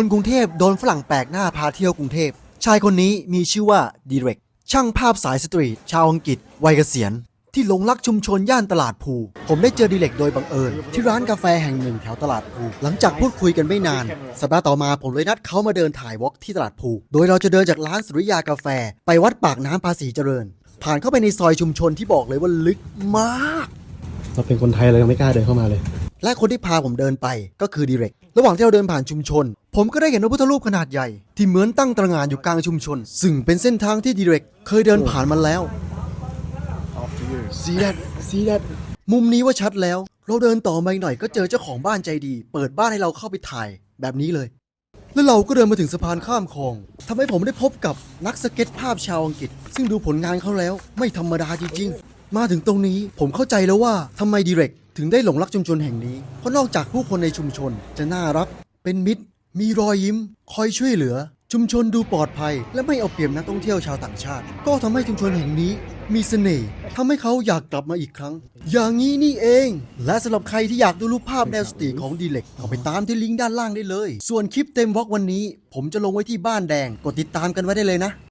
คนกรุงเทพโดนฝรั่งแปลกหน้าพาเที่ยวกรุงเทพ ชายคนนี้มีชื่อว่าดีเรก ช่างภาพสายสตรีท ชาวอังกฤษ วัยเกษียณ ที่หลงรักชุมชนย่านตลาดภูผมได้เจอดีเรกโดยบังเอิญ ที่ร้านกาแฟแห่งหนึ่งแถวตลาดภูหลังจากพูดคุยกันไม่นาน สัปดาห์ต่อมาผมเลยนัดเขามาเดินถ่ายวอล์กที่ตลาดภูโดยเราจะเดินจากร้านสุริยากาแฟ ไปวัดปากน้ำภาษีเจริญ ผ่านเข้าไปในซอยชุมชนที่บอกเลยว่าลึกมาก เราเป็นคนไทยเรายังไม่กล้าเดินเข้ามาเลย และคนที่พาผมเดินไปก็คือดีเรก ระหว่างที่เราเดินผ่านชุมชน ผมก็ได้เห็นพระพุทธรูปขนาดใหญ่ ที่เหมือนตั้งตระหง่านอยู่กลางชุมชน ซึ่งเป็นเส้นทางที่ดีเรกเคยเดินผ่านมาแล้ว see that see that มุมนี้ว่าชัดแล้ว เราเดินต่อมาอีกหน่อยก็เจอเจ้าของบ้านใจดี เปิดบ้านให้เราเข้าไปถ่ายแบบนี้เลย แล้วเราก็เดินมาถึงสะพานข้ามคลองทำให้ผมได้พบกับนักสเก็ตภาพชาวอังกฤษ ซึ่งดูผลงานเขาแล้ว ไม่ธรรมดาจริงๆ มาถึงตรงนี้ผมเข้าใจแล้วว่าทำไมดีเรกถึงได้หลงรักชุมชนแห่งนี้ เพราะนอกจากผู้คนในชุมชนจะน่ารัก เป็นมิตร มีรอยยิ้ม คอยช่วยเหลือ ชุมชนดูปลอดภัย และไม่เอาเปรียบนักท่องเที่ยวชาวต่างชาติ ก็ทำให้ชุมชนแห่งนี้ มีเสน่ห์ทำให้เขาอยากกลับมาอีกครั้ง อย่างนี้นี่เอง และสำหรับใครที่อยากดูรูปภาพแนวสตรีของดีเล็กก็ไปตามที่ลิงก์ด้านล่างได้เลย ส่วนคลิปเต็มวอกวันนี้ ผมจะลงไว้ที่บ้านแดง กดติดตามกันไว้ได้เลยนะ